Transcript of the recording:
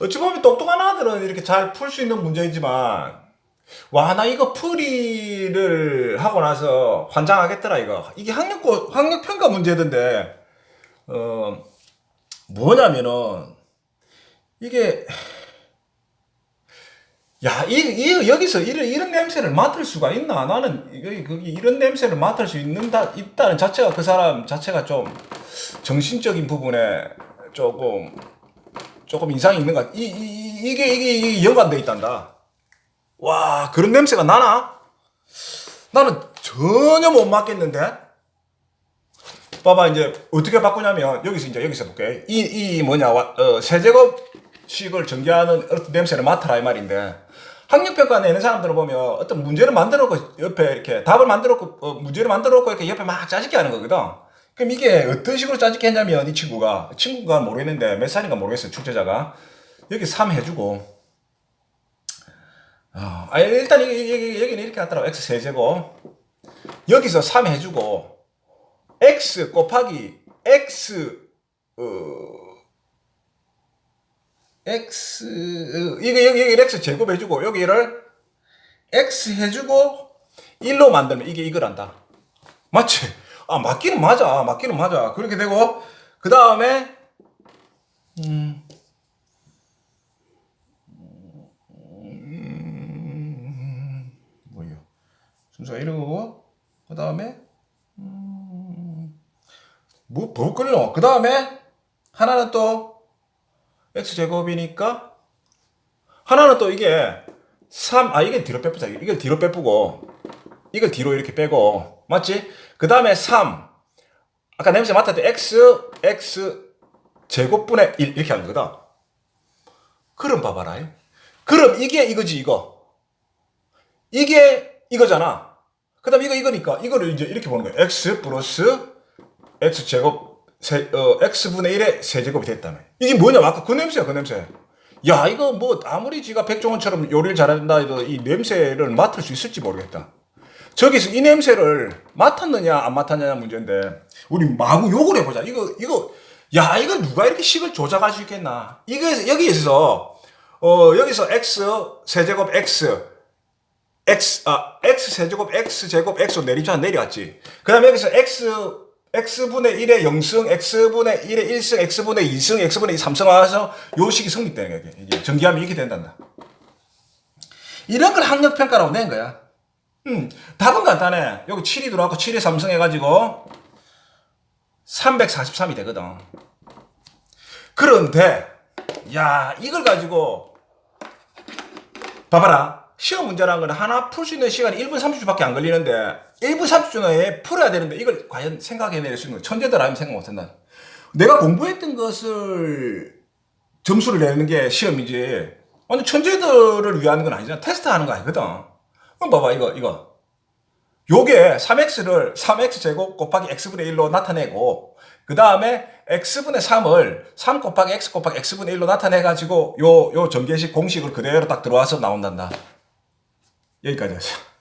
어찌 보면 똑똑한 아들은 이렇게 잘 풀 수 있는 문제이지만 와 나 이거 풀이를 하고 나서 환장하겠더라 이거 이게 학력 학력 평가 문제던데 어 뭐냐면은 이게 야, 이, 이, 여기서 이런, 이런 냄새를 맡을 수가 있나? 나는, 이, 그, 이런 냄새를 맡을 수 있는다, 있다는 자체가 그 사람 자체가 좀 정신적인 부분에 조금, 조금 이상이 있는 것 같아. 이, 이, 이게, 이게, 이게 연관돼 있단다. 와, 그런 냄새가 나나? 나는 전혀 못 맡겠는데? 봐봐, 이제, 어떻게 바꾸냐면, 여기서 이제, 여기서 볼게. 이, 이, 뭐냐, 와, 어, 세제곱식을 전개하는 냄새를 맡아라, 이 말인데. 학력평가 내는 사람들을 보면 어떤 문제를 만들어 놓고 옆에 이렇게 답을 만들어 놓고, 어, 문제를 만들어 놓고 이렇게 옆에 막 짜집기 하는 거거든. 그럼 이게 어떤 식으로 짜집기 했냐면, 이 친구가, 친구가 모르겠는데, 몇 살인가 모르겠어요, 출제자가. 여기 3 해주고, 어, 아, 일단 여기, 여기, 여기는 이렇게 하더라고. x 세제곱. 여기서 3 해주고, x 곱하기 x, 어, x, 어, 이거, 여기, 여기 x 제곱 해주고, 여기를 x 해주고, 1로 만들면 이게 이거란다. 맞지? 아, 맞기는 맞아. 맞기는 맞아. 그렇게 되고, 그 다음에, 음, 뭐요? 순서가 이러고 그 다음에 뭐 버거리노 그 다음에 하나는 또 x 제곱이니까 하나는 또 이게 3, 아 이게 뒤로 빼보자 이걸 뒤로 빼고 이걸 뒤로 이렇게 빼고 맞지? 그 다음에 3 아까 냄새 맡았던 x x 제곱분의 1 이렇게 하는 거다 그럼 봐봐라 그럼 이게 이거지 이거 이게 이거잖아. 그 다음 이거 이거니까 이거를 이제 이렇게 보는 거야. x 플러스 x 제곱 세, 어, x분의 1의 세제곱이 됐다며. 이게 뭐냐? 아까 그 냄새야 그 냄새. 야 이거 뭐 아무리 지가 백종원처럼 요리를 잘한다 해도 이 냄새를 맡을 수 있을지 모르겠다. 저기서 이 냄새를 맡았느냐 안 맡았느냐 문제인데 우리 마구 욕을 해보자. 이거 이거 야 이거 누가 이렇게 식을 조작할 수 있겠나? 이거 여기에서 어 여기서 x 세제곱 x x 아 x 세제곱 x 제곱 x로 내리자 내려왔지. 그다음에 여기서 x x분의 1의 0승, x분의 1의 1승, x분의 2승, x분의 3승 와서 요 식이 성립되는 거야. 이게 전기하면 이렇게 된단다. 이런 걸 학력 평가라고 낸 거야. 음, 답은 간단해. 여기 7이 들어왔고 7에 3승 해가지고 343이 되거든. 그런데 야 이걸 가지고 봐봐라. 시험 문제라는 건 하나 풀 수 있는 시간이 1분 30초밖에 안 걸리는데 1분 30초 내에 풀어야 되는데 이걸 과연 생각해낼 수 있는 거 천재들 아니면 생각 못한다. 내가 공부했던 것을 점수를 내는 게 시험이지. 완전 천재들을 위한 건 아니잖아. 테스트 하는 거 아니거든. 그럼 봐봐 이거 이거. 요게 3x를 3x 제곱 곱하기 x분의 1로 나타내고 그 다음에 x분의 3을 3 곱하기 x 곱하기 x분의 1로 나타내가지고 요, 요 전개식 공식을 그대로 딱 들어와서 나온단다. 여기까지 하죠.